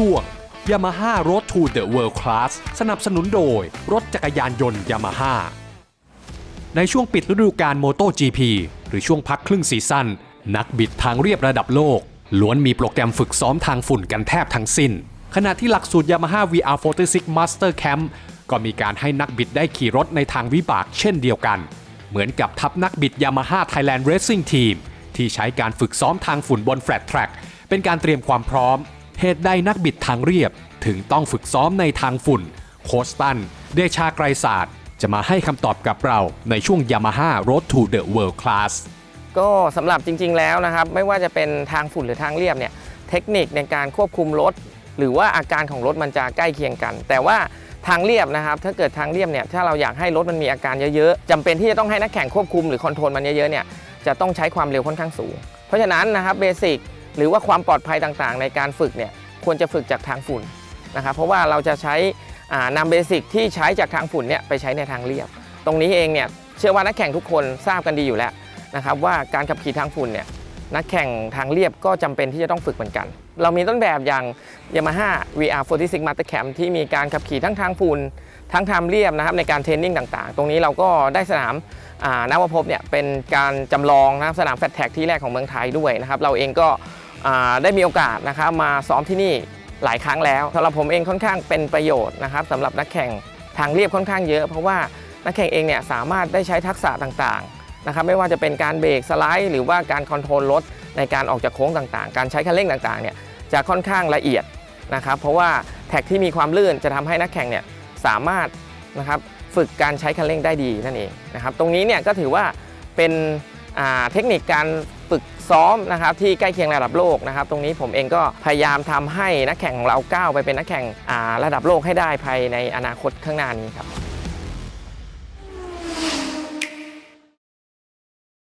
ช่วง Yamaha Road to the World Class สนับสนุนโดย รถจักรยานยนต์ Yamaha ในช่วงปิดฤดูกาล MotoGP หรือช่วงพักครึ่งซีซั่นนักบิดทางเรียบระดับโลก ล้วนมีโปรแกรมฝึกซ้อมทางฝุ่นกันแทบทั้งสิ้น ขณะที่หลักสูตร Yamaha VR46 Master Camp ก็มีการให้นักบิดได้ขี่รถในทางวิบากเช่นเดียวกัน เหมือนกับทัพนักบิด Yamaha Thailand Racing Team ที่ใช้การฝึกซ้อมทางฝุ่นบน Flat Track เป็นการเตรียมความพร้อม เหตุใดนักบิดทางเรียบถึงต้องฝึกซ้อมในทางฝุ่น โคชตัน เดชาไกรศาสตร์ จะมาให้คำตอบกับเราในช่วง Yamaha Road to the World Class ก็สำหรับจริง ๆ แล้วนะครับ ไม่ว่าจะเป็นทางฝุ่นหรือทางเรียบเนี่ยเทคนิคในการควบคุมรถ หรือว่าอาการของรถมันจะใกล้เคียงกัน แต่ว่าทางเรียบนะครับ ถ้าเกิดทางเรียบเนี่ยถ้าเราอยากให้รถมันมีอาการเยอะๆจำเป็นที่จะต้องให้นักแข่งควบคุมหรือคอนโทรลมันเยอะๆเนี่ยจะต้องใช้ความเร็วค่อนข้างสูง เพราะฉะนั้นนะครับเบสิก หรือว่าความปลอดภัยต่างๆ ในการฝึกเนี่ยควรจะฝึกจากทางฝุ่นนะครับเพราะว่าเราจะใช้นำเบสิกที่ใช้จากทางฝุ่นเนี่ยไปใช้ในทางเรียบ ตรงนี้เองเนี่ยเชื่อว่านักแข่งทุกคนทราบกันดีอยู่แล้วนะครับว่าการขับขี่ทางฝุ่นเนี่ยนักแข่งทางเรียบก็จำเป็นที่จะต้องฝึกเหมือนกัน เรามีต้นแบบอย่าง Yamaha VR46 Master Camp ที่มีการขับขี่ทั้งทางฝุ่นทั้งทางเรียบนะครับในการเทรนนิ่งต่างๆ ตรงนี้เราก็ได้สนามอ่านวพบเนี่ยเป็นการจำลองนะครับสนามแฟตแท็กที่แรกของเมืองไทยด้วยนะครับเราเองก็ ได้มีโอกาสนะครับมาซ้อมที่นี่หลายครั้งแล้วสำหรับผมเองค่อนข้างเป็นประโยชน์นะครับสำหรับนักแข่งทางเรียบค่อนข้างเยอะ เพราะว่านักแข่งเองเนี่ยสามารถได้ใช้ทักษะต่างๆนะครับไม่ว่าจะเป็นการเบรกสไลด์ หรือว่าการคอนโทรลรถในการออกจากโค้งต่างๆ การใช้คันเร่งต่างๆเนี่ยจะค่อนข้างละเอียดนะครับเพราะว่าแท็กที่มีความลื่นจะทำให้นักแข่งเนี่ยสามารถนะครับฝึกการใช้คันเร่งได้ดีนั่นเองนะครับตรงนี้เนี่ยก็ถือว่าเป็น เทคนิคการฝึกซ้อมนะครับที่ใกล้เคียงระดับโลกนะครับตรงนี้ผมเองก็พยายามทำให้นักแข่งของเราก้าวไปเป็นนักแข่งระดับโลกให้ได้ภายในอนาคตข้างหน้านี้ครับ